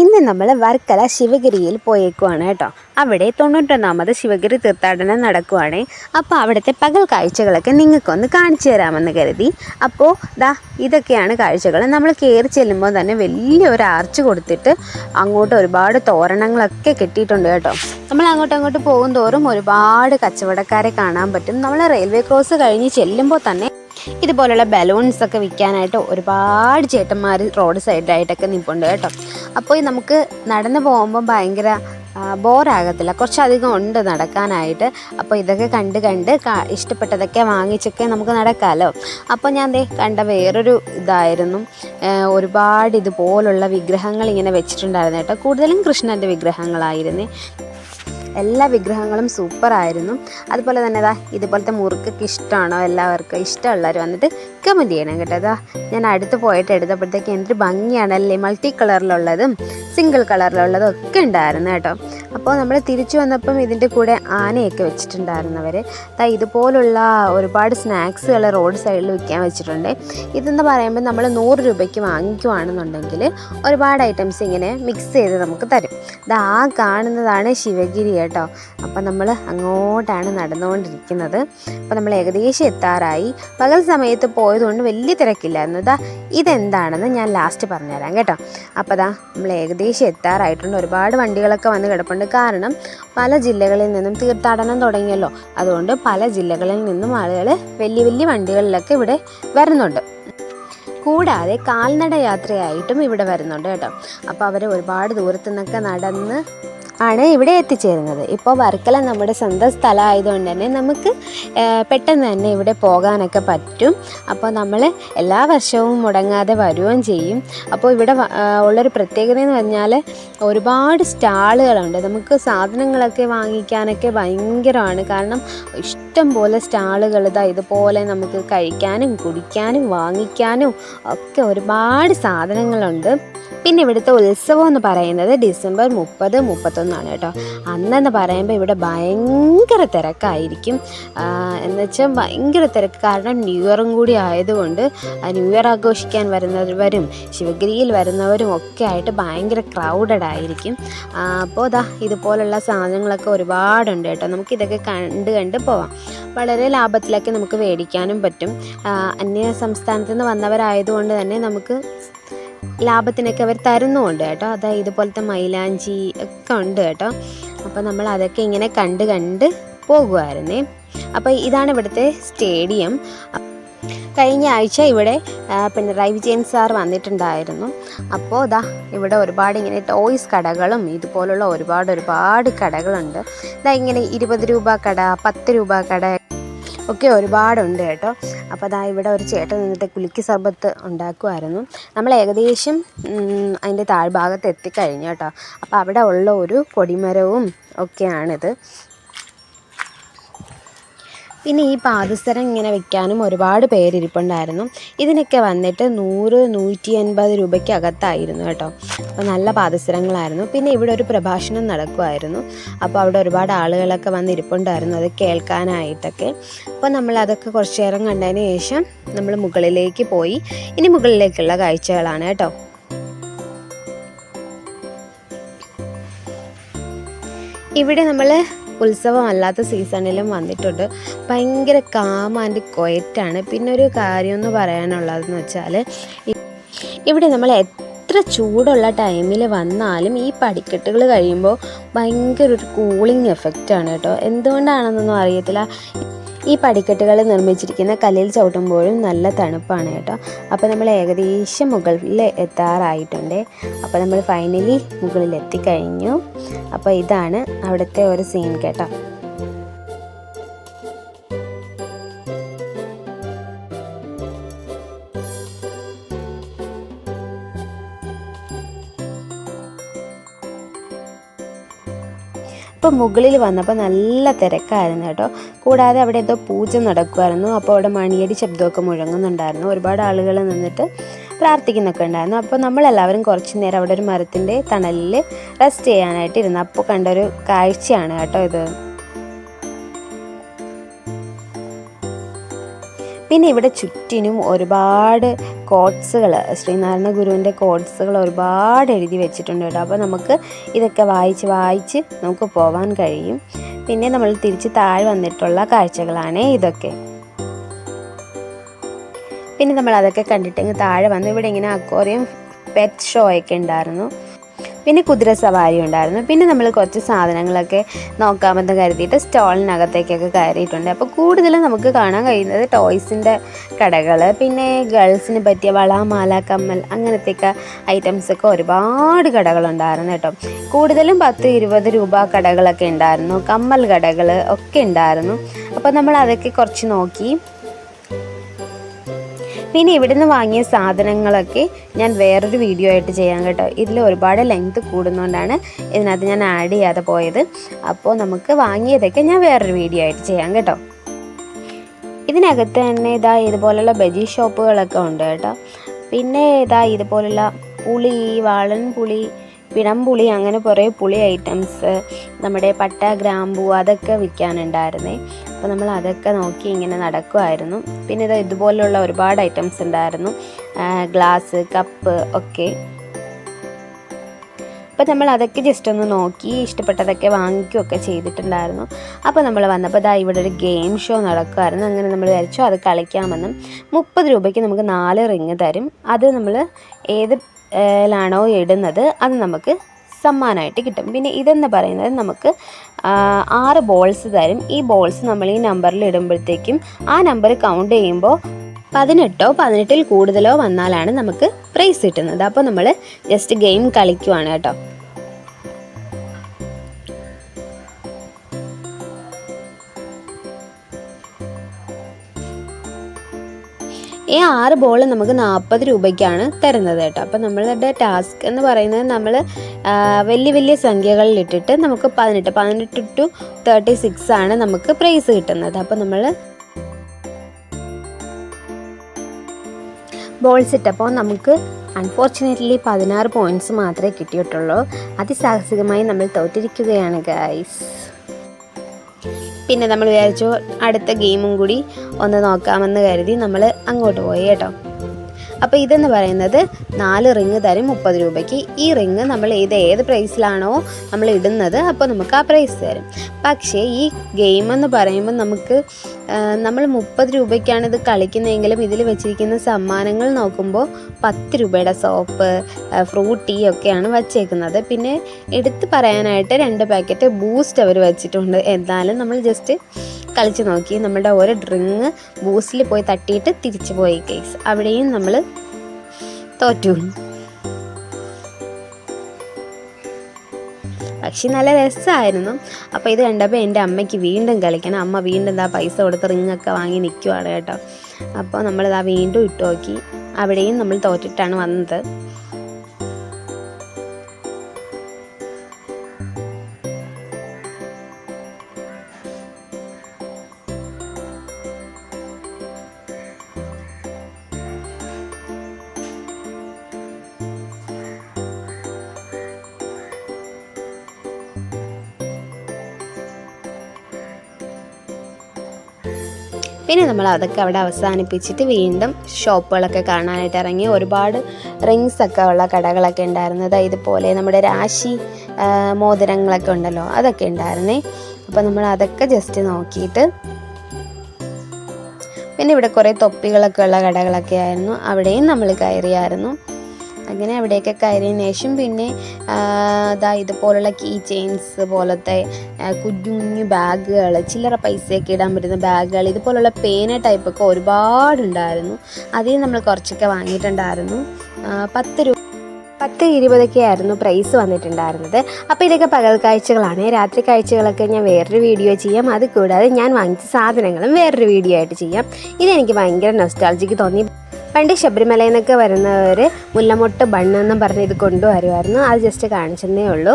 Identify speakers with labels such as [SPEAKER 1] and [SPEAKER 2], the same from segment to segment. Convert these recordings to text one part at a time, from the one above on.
[SPEAKER 1] ഇന്ന് നമ്മൾ വർക്കല ശിവഗിരിയിൽ പോയേക്കുവാണ് കേട്ടോ. അവിടെ തൊണ്ണൂറ്റൊന്നാമത് ശിവഗിരി തീർത്ഥാടനം നടക്കുവാണ്. അപ്പോൾ അവിടുത്തെ പകൽ കാഴ്ചകളൊക്കെ നിങ്ങൾക്കൊന്ന് കാണിച്ചു തരാമെന്ന് കരുതി. അപ്പോൾ ദാ ഇതൊക്കെയാണ് കാഴ്ചകൾ. നമ്മൾ കയറി ചെല്ലുമ്പോൾ തന്നെ വലിയൊരു ആർച്ച് കൊടുത്തിട്ട് അങ്ങോട്ട് ഒരുപാട് തോരണങ്ങളൊക്കെ കെട്ടിയിട്ടുണ്ട് കേട്ടോ. നമ്മൾ അങ്ങോട്ടും അങ്ങോട്ട് പോകും തോറും ഒരുപാട് കച്ചവടക്കാരെ കാണാൻ പറ്റും. നമ്മൾ റെയിൽവേ ക്രോസ് കഴിഞ്ഞ് ചെല്ലുമ്പോൾ തന്നെ ഇതുപോലുള്ള ബലൂൺസ് ഒക്കെ വിൽക്കാനായിട്ട് ഒരുപാട് ചേട്ടന്മാർ റോഡ് സൈഡിലായിട്ടൊക്കെ നിൽപ്പുണ്ട് കേട്ടോ. അപ്പോൾ നമുക്ക് നടന്നു പോകുമ്പോൾ ഭയങ്കര ബോറാകത്തില്ല കുറച്ചധികം ഉണ്ട് നടക്കാനായിട്ട്. അപ്പോൾ ഇതൊക്കെ കണ്ട് കണ്ട് ഇഷ്ടപ്പെട്ടതൊക്കെ വാങ്ങിച്ചൊക്കെ നമുക്ക് നടക്കാമല്ലോ അപ്പോൾ ഞാൻ ദേ കണ്ട വേറൊരു ഇതായിരുന്നു. ഒരുപാട് ഇതുപോലുള്ള വിഗ്രഹങ്ങൾ ഇങ്ങനെ വെച്ചിട്ടുണ്ടായിരുന്നു കേട്ടോ. കൂടുതലും കൃഷ്ണന്റെ വിഗ്രഹങ്ങളായിരുന്നു. എല്ലാ വിഗ്രഹങ്ങളും സൂപ്പറായിരുന്നു അതുപോലെ തന്നെ ഇതാ ഇതുപോലത്തെ മുറുക്കൊക്കെ ഇഷ്ടമാണോ എല്ലാവർക്കും? ഇഷ്ടമുള്ളവർ വന്നിട്ട് കമന്റ് ചെയ്യണം കേട്ടോ. അതാ ഞാൻ അടുത്ത് പോയിട്ട് എടുത്തപ്പോഴത്തേക്ക് എന്തൊരു ഭംഗിയാണല്ലേ. മൾട്ടി കളറിലുള്ളതും സിംഗിൾ കളറിലുള്ളതും ഒക്കെ ഉണ്ടായിരുന്നു കേട്ടോ. അപ്പോൾ നമ്മൾ തിരിച്ചു വന്നപ്പം ഇതിന്റെ കൂടെ ആനയൊക്കെ വെച്ചിട്ടുണ്ടായിരുന്നവർ അതാ ഇതുപോലുള്ള ഒരുപാട് സ്നാക്സുകൾ റോഡ് സൈഡിൽ വിൽക്കാൻ വെച്ചിട്ടുണ്ട്. ഇതെന്ന് പറയുമ്പോൾ നമ്മൾ നൂറ് രൂപയ്ക്ക് വാങ്ങിക്കുവാണെന്നുണ്ടെങ്കിൽ ഒരുപാട് ഐറ്റംസ് ഇങ്ങനെ മിക്സ് ചെയ്ത് നമുക്ക് തരും. ഇത് ആ കാണുന്നതാണ് ശിവഗിരി കേട്ടോ. അപ്പം നമ്മൾ അങ്ങോട്ടാണ് നടന്നുകൊണ്ടിരിക്കുന്നത്. അപ്പോൾ നമ്മൾ ഏകദേശം എത്താറായി. പകൽ സമയത്ത് പോയതുകൊണ്ട് വലിയ തിരക്കില്ലായിരുന്നു. ഇതാ ഇതെന്താണെന്ന് ഞാൻ ലാസ്റ്റ് പറഞ്ഞുതരാം കേട്ടോ. അപ്പോൾ അതാ നമ്മൾ ഏകദേശം എത്താറായിട്ടുണ്ട്. ഒരുപാട് വണ്ടികളൊക്കെ വന്ന് കിടപ്പുണ്ട്. കാരണം പല ജില്ലകളിൽ നിന്നും തീർത്ഥാടനം തുടങ്ങിയല്ലോ. അതുകൊണ്ട് പല ജില്ലകളിൽ നിന്നും ആളുകൾ വലിയ വലിയ വണ്ടികളിലൊക്കെ ഇവിടെ വരുന്നുണ്ട്. കൂടാതെ കാൽനട യാത്രയായിട്ടും ഇവിടെ വരുന്നുണ്ട് കേട്ടോ. അപ്പോൾ അവർ ഒരുപാട് ദൂരത്തു നിന്നൊക്കെ നടന്ന് ആണ് ഇവിടെ എത്തിച്ചേരുന്നത്. ഇപ്പോൾ വർക്കല നമ്മുടെ സ്വന്തം സ്ഥലമായതുകൊണ്ട് തന്നെ നമുക്ക് പെട്ടെന്ന് തന്നെ ഇവിടെ പോകാനൊക്കെ പറ്റും. അപ്പോൾ നമ്മൾ എല്ലാ വർഷവും മുടങ്ങാതെ വരുകയും ചെയ്യും. അപ്പോൾ ഇവിടെ ഉള്ളൊരു പ്രത്യേകത എന്ന് പറഞ്ഞാൽ ഒരുപാട് സ്റ്റാളുകളുണ്ട്. നമുക്ക് സാധനങ്ങളൊക്കെ വാങ്ങിക്കാനൊക്കെ ഭയങ്കരമാണ്. കാരണം ഇഷ്ടം പോലെ സ്റ്റാളുകൾ ഇതാ ഇതുപോലെ നമുക്ക് കഴിക്കാനും കുടിക്കാനും വാങ്ങിക്കാനും ഒക്കെ ഒരുപാട് സാധനങ്ങളുണ്ട്. പിന്നെ ഇവിടുത്തെ ഉത്സവം എന്ന് പറയുന്നത് ഡിസംബർ മുപ്പത് മുപ്പത്തൊന്നാണ് കേട്ടോ. അന്നെന്ന് പറയുമ്പോൾ ഇവിടെ ഭയങ്കര തിരക്കായിരിക്കും. എന്ന് വെച്ചാൽ ഭയങ്കര തിരക്ക്. കാരണം ന്യൂ ഇയറും കൂടി ആയതുകൊണ്ട് ന്യൂ ഇയർ ആഘോഷിക്കാൻ വരുന്നവരും ശിവഗിരിയിൽ വരുന്നവരും ഒക്കെ ആയിട്ട് ഭയങ്കര ക്രൗഡഡ് ആയിരിക്കും. അപ്പോൾ ദാ ഇതുപോലുള്ള സാധനങ്ങളൊക്കെ ഒരുപാടുണ്ട് കേട്ടോ. നമുക്കിതൊക്കെ കണ്ട് കണ്ട് പോവാം. വളരെ ലാഭത്തിലൊക്കെ നമുക്ക് മേടിക്കാനും പറ്റും. അന്യ സംസ്ഥാനത്ത് നിന്ന് വന്നവരായതുകൊണ്ട് തന്നെ നമുക്ക് ലാഭത്തിനൊക്കെ അവർ തരുന്നുമുണ്ട് കേട്ടോ. അതായത് ഇതുപോലത്തെ മൈലാഞ്ചി ഒക്കെ ഉണ്ട് കേട്ടോ. അപ്പോൾ നമ്മൾ അതൊക്കെ ഇങ്ങനെ കണ്ട് കണ്ട് പോകുമായിരുന്നേ അപ്പോൾ ഇതാണ് ഇവിടുത്തെ സ്റ്റേഡിയം. കഴിഞ്ഞ ആഴ്ച ഇവിടെ പിണറായി വിജയൻ സാർ വന്നിട്ടുണ്ടായിരുന്നു. അപ്പോൾ ഇതാ ഇവിടെ ഒരുപാട് ഇങ്ങനെ ടോയ്സ് കടകളും ഇതുപോലുള്ള ഒരുപാട് ഒരുപാട് കടകളുണ്ട്. ഇതാ ഇങ്ങനെ ഇരുപത് രൂപ കട പത്ത് രൂപ കട ഒക്കെ ഒരുപാടുണ്ട് കേട്ടോ. അപ്പോൾ അതാ ഇവിടെ ഒരു ചേട്ടൻ നിന്നിട്ട് കുലുക്കി സർബത്ത് ഉണ്ടാക്കുമായിരുന്നു നമ്മൾ ഏകദേശം അതിന്റെ താഴ്ഭാഗത്ത് എത്തിക്കഴിഞ്ഞു കേട്ടോ. അപ്പോൾ അവിടെ ഉള്ള ഒരു കൊടിമരവും ഒക്കെയാണിത്. പിന്നെ ഈ പാദസരം ഇങ്ങനെ വെക്കാനും ഒരുപാട് പേരിരിപ്പുണ്ടായിരുന്നു. ഇതിനൊക്കെ വന്നിട്ട് നൂറ് നൂറ്റി അൻപത് രൂപയ്ക്കകത്തായിരുന്നു കേട്ടോ. അപ്പോൾ നല്ല പാദസരങ്ങളായിരുന്നു. പിന്നെ ഇവിടെ ഒരു പ്രഭാഷണം നടക്കുമായിരുന്നു അപ്പോൾ അവിടെ ഒരുപാട് ആളുകളൊക്കെ വന്നിരിപ്പുണ്ടായിരുന്നു അത് കേൾക്കാനായിട്ടൊക്കെ. അപ്പോൾ നമ്മൾ അതൊക്കെ കുറച്ച് നേരം കണ്ടതിന് ശേഷം നമ്മൾ മുകളിലേക്ക് പോയി. ഇനി മുകളിലേക്കുള്ള കാഴ്ചകളാണ് കേട്ടോ. ഇവിടെ നമ്മൾ ഉത്സവമല്ലാത്ത സീസണിലും വന്നിട്ടുണ്ട്. ഭയങ്കര കാം ആൻഡ് കൊയറ്റാണ് പിന്നെ ഒരു കാര്യം എന്ന് പറയാനുള്ളതെന്ന് വെച്ചാൽ ഇവിടെ നമ്മൾ എത്ര ചൂടുള്ള ടൈമിൽ വന്നാലും ഈ പടിക്കെട്ടുകൾ കഴിയുമ്പോൾ ഭയങ്കര ഒരു കൂളിംഗ് എഫക്റ്റാണ് കേട്ടോ. എന്തുകൊണ്ടാണെന്നൊന്നും അറിയത്തില്ല. ഈ പടിക്കെട്ടുകൾ നിർമ്മിച്ചിരിക്കുന്ന കല്ലിൽ ചവിട്ടുമ്പോഴും നല്ല തണുപ്പാണ് കേട്ടോ. അപ്പോൾ നമ്മൾ ഏകദേശം മുകളിൽ എത്താറായിട്ടുണ്ട്. അപ്പോൾ നമ്മൾ ഫൈനലി മുകളിൽ എത്തിക്കഴിഞ്ഞു അപ്പോൾ ഇതാണ് അവിടുത്തെ ഒരു സീൻ കേട്ടോ. അപ്പോൾ മുകളിൽ വന്നപ്പോൾ നല്ല തിരക്കായിരുന്നു കേട്ടോ. കൂടാതെ അവിടെ എന്തോ പൂജ നടക്കുമായിരുന്നു അപ്പോൾ അവിടെ മണിയടി ശബ്ദമൊക്കെ മുഴങ്ങുന്നുണ്ടായിരുന്നു. ഒരുപാട് ആളുകൾ നിന്നിട്ട് പ്രാർത്ഥിക്കുന്നൊക്കെ ഉണ്ടായിരുന്നു. അപ്പോൾ നമ്മളെല്ലാവരും കുറച്ച് നേരം അവിടെ ഒരു മരത്തിന്റെ തണലിൽ റെസ്റ്റ് ചെയ്യാനായിട്ട് ഇരുന്നു. അപ്പോൾ കണ്ടൊരു കാഴ്ചയാണ് കേട്ടോ ഇത്. പിന്നെ ഇവിടെ ചുറ്റിനും ഒരുപാട് കോട്സുകൾ ശ്രീനാരായണ ഗുരുവിന്റെ കോട്സുകൾ ഒരുപാട് എഴുതി വെച്ചിട്ടുണ്ട് കേട്ടോ. അപ്പോൾ നമുക്ക് ഇതൊക്കെ വായിച്ച് വായിച്ച് നമുക്ക് പോകാൻ കഴിയും. പിന്നെ നമ്മൾ തിരിച്ച് താഴെ വന്നിട്ടുള്ള കാഴ്ചകളാണ് ഇതൊക്കെ. പിന്നെ നമ്മൾ അതൊക്കെ കണ്ടിട്ട് താഴെ വന്നു. ഇവിടെ ഇങ്ങനെ അക്വോറിയം പെറ്റ് ഷോ ഒക്കെ ഉണ്ടായിരുന്നു. പിന്നെ കുതിര സവാരി ഉണ്ടായിരുന്നു. പിന്നെ നമ്മൾ കുറച്ച് സാധനങ്ങളൊക്കെ നോക്കാമെന്ന് കരുതിയിട്ട് സ്റ്റോളിനകത്തേക്കൊക്കെ കയറിയിട്ടുണ്ട്. അപ്പോൾ കൂടുതലും നമുക്ക് കാണാൻ കഴിയുന്നത് ടോയ്സിന്റെ കടകൾ പിന്നെ ഗേൾസിന് പറ്റിയ വള മാല കമ്മൽ അങ്ങനത്തെയൊക്കെ ഐറ്റംസൊക്കെ ഒരുപാട് കടകളുണ്ടായിരുന്നു കേട്ടോ. കൂടുതലും പത്ത് ഇരുപത് രൂപ കടകളൊക്കെ ഉണ്ടായിരുന്നു. കമ്മൽ കടകൾ ഒക്കെ ഉണ്ടായിരുന്നു. അപ്പോൾ നമ്മൾ അതൊക്കെ കുറച്ച് നോക്കി. പിന്നെ ഇവിടുന്ന് വാങ്ങിയ സാധനങ്ങളൊക്കെ ഞാൻ വേറൊരു വീഡിയോ ആയിട്ട് ചെയ്യാം കേട്ടോ. ഇതിൽ ഒരുപാട് ലെങ്ത് കൂടുന്നതുകൊണ്ടാണ് ഇതിനകത്ത് ഞാൻ ആഡ് ചെയ്യാതെ പോയത്. അപ്പോൾ നമുക്ക് വാങ്ങിയതൊക്കെ ഞാൻ വേറൊരു വീഡിയോ ആയിട്ട് ചെയ്യാം കേട്ടോ. ഇതിനകത്ത് തന്നെ ഇതാ ഇതുപോലുള്ള ബജി ഷോപ്പുകളൊക്കെ ഉണ്ട് കേട്ടോ. പിന്നെ ഇതാ ഇതുപോലുള്ള പുളി വാളൻ പുളി പിണംപുളി അങ്ങനെ കുറേ പുളി ഐറ്റംസ് നമ്മുടെ പട്ട ഗ്രാമ്പൂ അതൊക്കെ വിൽക്കാനുണ്ടായിരുന്നേ. അപ്പോൾ നമ്മൾ അതൊക്കെ നോക്കി ഇങ്ങനെ നടക്കുമായിരുന്നു പിന്നെ ഇത് ഇതുപോലുള്ള ഒരുപാട് ഐറ്റംസ് ഉണ്ടായിരുന്നു. ഗ്ലാസ് കപ്പ് ഒക്കെ. അപ്പോൾ നമ്മൾ അതൊക്കെ ജസ്റ്റ് ഒന്ന് നോക്കി ഇഷ്ടപ്പെട്ടതൊക്കെ വാങ്ങിക്കുകയൊക്കെ ചെയ്തിട്ടുണ്ടായിരുന്നു. അപ്പോൾ നമ്മൾ വന്നപ്പോൾ ദാ ഇവിടെ ഒരു ഗെയിം ഷോ നടക്കുമായിരുന്നു അങ്ങനെ നമ്മൾ വിചാരിച്ചു അത് കളിക്കാമെന്നും. മുപ്പത് രൂപയ്ക്ക് നമുക്ക് നാല് റിങ് തരും. അത് നമ്മൾ ഏത് ലാണോ ഇടുന്നത് അത് നമുക്ക് സമ്മാനമായിട്ട് കിട്ടും. പിന്നെ ഇതെന്ന് പറയുന്നത് നമുക്ക് ആറ് ബോൾസ് തരും. ഈ ബോൾസ് നമ്മൾ ഈ നമ്പറിൽ ഇടുമ്പോഴത്തേക്കും ആ നമ്പർ കൗണ്ട് ചെയ്യുമ്പോൾ പതിനെട്ടോ പതിനെട്ടിൽ കൂടുതലോ വന്നാലാണ് നമുക്ക് പ്രൈസ് കിട്ടുന്നത്. അപ്പോൾ നമ്മൾ ജസ്റ്റ് ഗെയിം കളിക്കുവാണ് കേട്ടോ. ഈ ആറ് ബോൾ നമുക്ക് നാൽപ്പത് രൂപയ്ക്കാണ് തരുന്നത് കേട്ടോ. അപ്പോൾ നമ്മളുടെ ടാസ്ക് എന്ന് പറയുന്നത് നമ്മൾ വലിയ വലിയ സംഖ്യകളിൽ ഇട്ടിട്ട് നമുക്ക് പതിനെട്ട് പതിനെട്ട് ടു തേർട്ടി സിക്സ് ആണ് നമുക്ക് പ്രൈസ് കിട്ടുന്നത്. അപ്പോൾ നമ്മൾ ബോൾസ് ഇട്ടപ്പോൾ നമുക്ക് അൺഫോർച്ചുനേറ്റ്ലി പതിനാറ് പോയിന്റ്സ് മാത്രമേ കിട്ടിയിട്ടുള്ളൂ. അതിസാഹസികമായി നമ്മൾ തോറ്റിരിക്കുകയാണ് ഗൈസ് പിന്നെ നമ്മൾ വിചാരിച്ചു അടുത്ത ഗെയിമും കൂടി ഒന്ന് നോക്കാമെന്ന് കരുതി നമ്മൾ അങ്ങോട്ട് പോയി കേട്ടോ. അപ്പോൾ ഇതെന്ന് പറയുന്നത് നാല് റിങ് തരും മുപ്പത് രൂപയ്ക്ക്. ഈ റിങ് നമ്മൾ ഇത് ഏത് പ്രൈസിലാണോ നമ്മൾ ഇടുന്നത് അപ്പോൾ നമുക്ക് ആ പ്രൈസ് തരും. പക്ഷേ ഈ ഗെയിം എന്ന് പറയുമ്പോൾ നമുക്ക് നമ്മൾ മുപ്പത് രൂപയ്ക്കാണ് ഇത് കളിക്കുന്നതെങ്കിലും ഇതിൽ വെച്ചിരിക്കുന്ന സമ്മാനങ്ങൾ നോക്കുമ്പോൾ പത്ത് രൂപയുടെ സോപ്പ് ഫ്രൂട്ടി ഒക്കെയാണ് വച്ചേക്കുന്നത്. പിന്നെ എടുത്ത് പറയാനായിട്ട് രണ്ട് പാക്കറ്റ് ബൂസ്റ്റ് അവർ വെച്ചിട്ടുണ്ട്. എന്നാലും നമ്മൾ ജസ്റ്റ് കളിച്ച് നോക്കി നമ്മുടെ ഓരോ ഡ്രിങ്ക് ബൂസ്റ്റിൽ പോയി തട്ടിയിട്ട് തിരിച്ചു പോയി കേസ് അവിടെയും നമ്മൾ തോറ്റു. പക്ഷെ നല്ല രസമായിരുന്നു അപ്പോൾ ഇത് കണ്ടപ്പോൾ എന്റെ അമ്മയ്ക്ക് വീണ്ടും കളിക്കണം. അമ്മ വീണ്ടും എന്താ പൈസ കൊടുത്ത് റിങ്ങൊക്കെ വാങ്ങി നിൽക്കുവാണ് കേട്ടോ. അപ്പോൾ നമ്മളിതാ വീണ്ടും ഇട്ട് നോക്കി. അവിടെയും നമ്മൾ തോറ്റിട്ടാണ് വന്നത്. പിന്നെ നമ്മൾ അതൊക്കെ അവിടെ അവസാനിപ്പിച്ചിട്ട് വീണ്ടും ഷോപ്പുകളൊക്കെ കാണാനായിട്ട് ഇറങ്ങി. ഒരുപാട് റിങ്സ് ഒക്കെ ഉള്ള കടകളൊക്കെ ഉണ്ടായിരുന്നത് ഇതുപോലെ നമ്മുടെ രാശി മോതിരങ്ങളൊക്കെ ഉണ്ടല്ലോ അതൊക്കെ ഉണ്ടായിരുന്നേ. അപ്പോൾ നമ്മൾ അതൊക്കെ ജസ്റ്റ് നോക്കിയിട്ട് പിന്നെ ഇവിടെ കുറേ തൊപ്പികളൊക്കെ ഉള്ള കടകളൊക്കെ ആയിരുന്നു. അവിടെയും നമ്മൾ കയറിയായിരുന്നു. അങ്ങനെ അവിടെയൊക്കെ കയറിയതിന് ശേഷം പിന്നെ അതാ ഇതുപോലുള്ള കീ ചെയിൻസ് പോലത്തെ കുഞ്ഞുങ്ങ് കുഞ്ഞു കുഞ്ഞു ബാഗുകൾ ചില്ലറ പൈസയൊക്കെ ഇടാൻ പറ്റുന്ന ബാഗുകൾ ഇതുപോലുള്ള പേന ടൈപ്പൊക്കെ ഒരുപാടുണ്ടായിരുന്നു. അതിൽ നമ്മൾ കുറച്ചൊക്കെ വാങ്ങിയിട്ടുണ്ടായിരുന്നു. പത്ത് രൂപ പത്ത് ഇരുപതൊക്കെ ആയിരുന്നു പ്രൈസ് വന്നിട്ടുണ്ടായിരുന്നത്. അപ്പോൾ ഇതൊക്കെ പകൽ കാഴ്ചകളാണ്. രാത്രി കാഴ്ചകളൊക്കെ ഞാൻ വേറൊരു വീഡിയോ ചെയ്യാം. അത് കൂടാതെ ഞാൻ വാങ്ങിച്ച സാധനങ്ങളും വേറൊരു വീഡിയോ ആയിട്ട് ചെയ്യാം. ഇതെനിക്ക് ഭയങ്കര നൊസ്റ്റാൾജിക്ക് തോന്നി. പണ്ട് ശബരിമലയിൽ നിന്നൊക്കെ വരുന്നവർ മുല്ലമൊട്ട് ബണ്ണെന്നും പറഞ്ഞ് ഇത് കൊണ്ടുവരുമായിരുന്നു അത് ജസ്റ്റ് കാണിച്ചെന്നേ ഉള്ളൂ.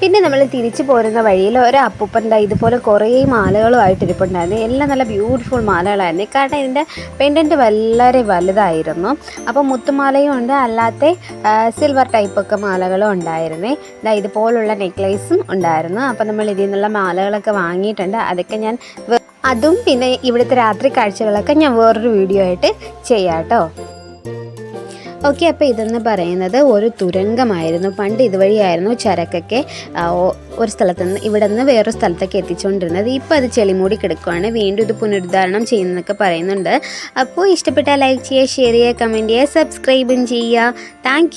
[SPEAKER 1] പിന്നെ നമ്മൾ തിരിച്ചു പോരുന്ന വഴിയിൽ ഒരു അപ്പൂപ്പന്റെ ഇതുപോലെ കുറേ മാലകളുമായിട്ട് ഇരിപ്പുണ്ടായിരുന്നു. എല്ലാം നല്ല ബ്യൂട്ടിഫുൾ മാലകളായിരുന്നു. കാരണം ഇതിന്റെ പെൻഡന്റ് വളരെ വലുതായിരുന്നു. അപ്പോൾ മുത്തുമാലയും ഉണ്ട് അല്ലാത്ത സിൽവർ ടൈപ്പൊക്കെ മാലകളും ഉണ്ടായിരുന്നേ. ഇതാ ഇതുപോലുള്ള നെക്ലേസും ഉണ്ടായിരുന്നു. അപ്പോൾ നമ്മൾ ഇതിൽ നിന്നുള്ള മാലകളൊക്കെ വാങ്ങിയിട്ടുണ്ട്. അതൊക്കെ ഞാൻ അതും പിന്നെ ഇവിടുത്തെ രാത്രി കാഴ്ചകളൊക്കെ ഞാൻ വേറൊരു വീഡിയോ ആയിട്ട് ചെയ്യാം കേട്ടോ ഓക്കെ അപ്പോൾ ഇതെന്ന് പറയുന്നത് ഒരു തുരങ്കമായിരുന്നു. പണ്ട് ഇതുവഴിയായിരുന്നു ചരക്കൊക്കെ ഒരു സ്ഥലത്ത് നിന്ന് ഇവിടെ നിന്ന് വേറൊരു സ്ഥലത്തേക്ക് എത്തിച്ചുകൊണ്ടിരുന്നത് ഇപ്പോൾ അത് ചെളിമൂടി കിടക്കുകയാണ് വീണ്ടും ഇത് പുനരുദ്ധാരണം ചെയ്യുന്നതൊക്കെ പറയുന്നുണ്ട്. അപ്പോൾ ഇഷ്ടപ്പെട്ടാൽ ലൈക്ക് ചെയ്യുക ഷെയർ ചെയ്യുക കമന്റ് ചെയ്യുക സബ്സ്ക്രൈബും ചെയ്യുക. താങ്ക്